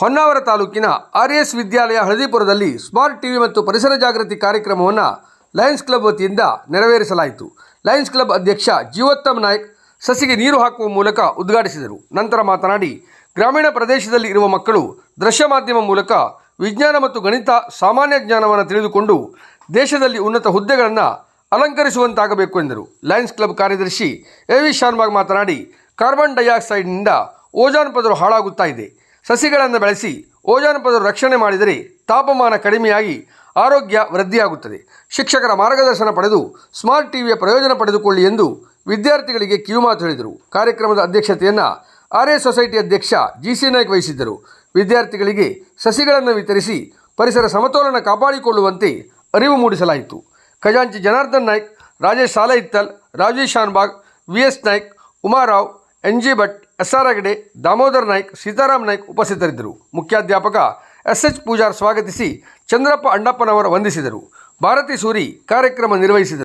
ಹೊನ್ನಾವರ ತಾಲೂಕಿನ R S ವಿದ್ಯಾಲಯ ಹಳದಿಪುರದಲ್ಲಿ smart TV ಮತ್ತು ಪರಿಸರ ಜಾಗೃತಿ ಕಾರ್ಯಕ್ರಮವನ್ನು ಲಯನ್ಸ್ ಕ್ಲಬ್ ವತಿಯಿಂದ ನೆರವೇರಿಸಲಾಯಿತು. ಲಯನ್ಸ್ ಕ್ಲಬ್ ಅಧ್ಯಕ್ಷ ಜೀವೋತ್ತಮ್ ನಾಯ್ಕ್ ಸಸಿಗೆ ನೀರು ಹಾಕುವ ಮೂಲಕ ಉದ್ಘಾಟಿಸಿದರು. ನಂತರ ಮಾತನಾಡಿ, ಗ್ರಾಮೀಣ ಪ್ರದೇಶದಲ್ಲಿ ಇರುವ ಮಕ್ಕಳು ದೃಶ್ಯ ಮಾಧ್ಯಮ ಮೂಲಕ ವಿಜ್ಞಾನ ಮತ್ತು ಗಣಿತ, ಸಾಮಾನ್ಯ ಜ್ಞಾನವನ್ನು ತಿಳಿದುಕೊಂಡು ದೇಶದಲ್ಲಿ ಉನ್ನತ ಹುದ್ದೆಗಳನ್ನು ಅಲಂಕರಿಸುವಂತಾಗಬೇಕು ಎಂದರು. ಲಯನ್ಸ್ ಕ್ಲಬ್ ಕಾರ್ಯದರ್ಶಿ ಎ ವಿ ಮಾತನಾಡಿ, ಕಾರ್ಬನ್ ಡೈಆಕ್ಸೈಡ್ನಿಂದ ಓಜಾನ್ ಪದರು ಹಾಳಾಗುತ್ತಾ ಇದೆ. ಸಸಿಗಳನ್ನು ಬೆಳೆಸಿ ಓಜಾನ್ ಪದರು ರಕ್ಷಣೆ ಮಾಡಿದರೆ ತಾಪಮಾನ ಕಡಿಮೆಯಾಗಿ ಆರೋಗ್ಯ ವೃದ್ಧಿಯಾಗುತ್ತದೆ. ಶಿಕ್ಷಕರ ಮಾರ್ಗದರ್ಶನ ಪಡೆದು ಸ್ಮಾರ್ಟ್ ಟಿವಿಯ ಪ್ರಯೋಜನ ಪಡೆದುಕೊಳ್ಳಿ ಎಂದು ವಿದ್ಯಾರ್ಥಿಗಳಿಗೆ ಕಿವಿಮಾತು ಹೇಳಿದರು. ಕಾರ್ಯಕ್ರಮದ ಅಧ್ಯಕ್ಷತೆಯನ್ನು ಆರ್ ಎ ಸೊಸೈಟಿ ಅಧ್ಯಕ್ಷ ಜಿ ಸಿ ನಾಯ್ಕ್ ವಹಿಸಿದ್ದರು. ವಿದ್ಯಾರ್ಥಿಗಳಿಗೆ ಸಸಿಗಳನ್ನು ವಿತರಿಸಿ ಪರಿಸರ ಸಮತೋಲನ ಕಾಪಾಡಿಕೊಳ್ಳುವಂತೆ ಅರಿವು ಮೂಡಿಸಲಾಯಿತು. ಖಜಾಂಚಿ Janardhan Naik, Rajesh Salaittal Rajesh Shanbhag V S Naik, Umarao N G Bhat, S R Hegde, Damodar Naik, Sitaram Naik ಉಪಸ್ಥಿತರಿದ್ದರು. ಮುಖ್ಯಾಧ್ಯಾಪಕ ಎಸ್ ಎಚ್ ಪೂಜಾರ್ ಸ್ವಾಗತಿಸಿ ಚಂದ್ರಪ್ಪ ಅಣ್ಣಪ್ಪನವರ ವಂದಿಸಿದರು. ಭಾರತಿ ಸೂರಿ ಕಾರ್ಯಕ್ರಮ ನಿರ್ವಹಿಸಿದರು.